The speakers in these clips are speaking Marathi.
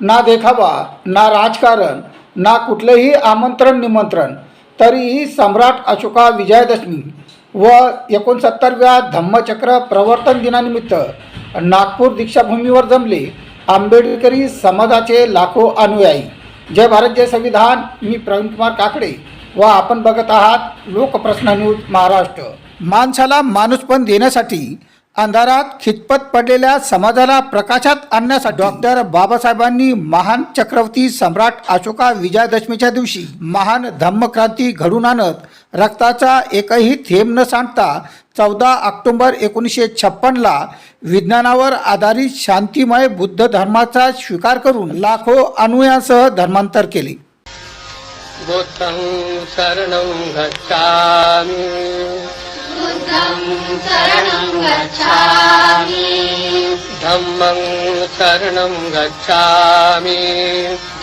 ना देखावा ना राजकारण ना कुठलेही आमंत्रण निमंत्रण तरीही सम्राट अशोका विजयादशमी व एकोणसत्तरव्या धम्मचक्र प्रवर्तन दिनानिमित्त नागपूर दीक्षाभूमीवर जमले आंबेडकरी समाजाचे लाखो अनुयायी. जय भारत जय संविधान. मी प्रवीण कुमार काकडे व आपण बघत आहात लोकप्रश्न न्यूज महाराष्ट्र. माणसाला माणूसपण देण्यासाठी अंधारात खितपत पडलेल्या समाजाला प्रकाशात आणण्यासाठी डॉक्टर बाबासाहेबांनी महान चक्रवर्ती सम्राट अशोका विजयादशमीच्या दिवशी महान धम्मक्रांती घडून आणत रक्ताचा एकही थेंब न सांडता चौदा ऑक्टोबर एकोणीसशे छप्पनला विज्ञानावर आधारित शांतिमय बुद्ध धर्माचा स्वीकार करून लाखो अनुयासह धर्मांतर केले. बुद्धं शरणं गच्छामि। धम्मं शरणं गच्छामि।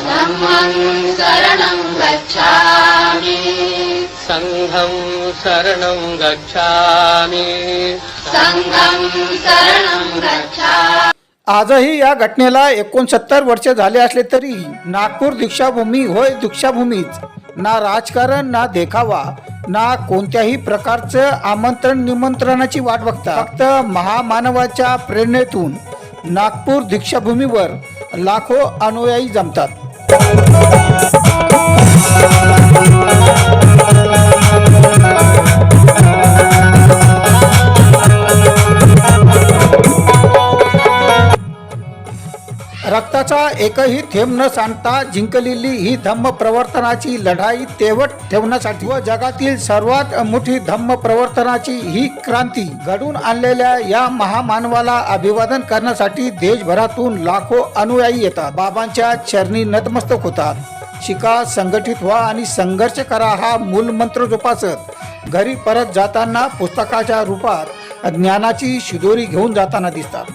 धम्मं शरणं गच्छामि। सङ्घं शरणं गच्छामि। सङ्घं शरणं गच्छामि। आजही या घटनेला एकोणसत्तर वर्ष झाले असले तरी नागपूर दीक्षाभूमी होय दीक्षाभूमीच. ना राजकारण ना देखावा. ना कोणत्याही प्रकारचं आमंत्रण निमंत्रणाची वाट बघता. फक्त महामानवाच्या प्रेरणेतून नागपूर दीक्षाभूमीवर लाखो अनुयायी जमतात. रक्ताचा एकही थेंब न सांडता जिंकलेली ही धम्म प्रवर्तनाची लढाई तेवट ठेवण्यासाठी व जगातील सर्वात मोठी धम्म प्रवर्तनाची ही क्रांती घडून आणलेल्या या महामानवाला अभिवादन करण्यासाठी देशभरातून लाखो अनुयायी येतात. बाबांच्या चरणी नतमस्तक होतात. शिका संघटित व्हा आणि संघर्ष करा हा मूलमंत्र जोपासत घरी परत जाताना पुस्तकाच्या रूपात ज्ञानाची शिदोरी घेऊन जाताना दिसतात.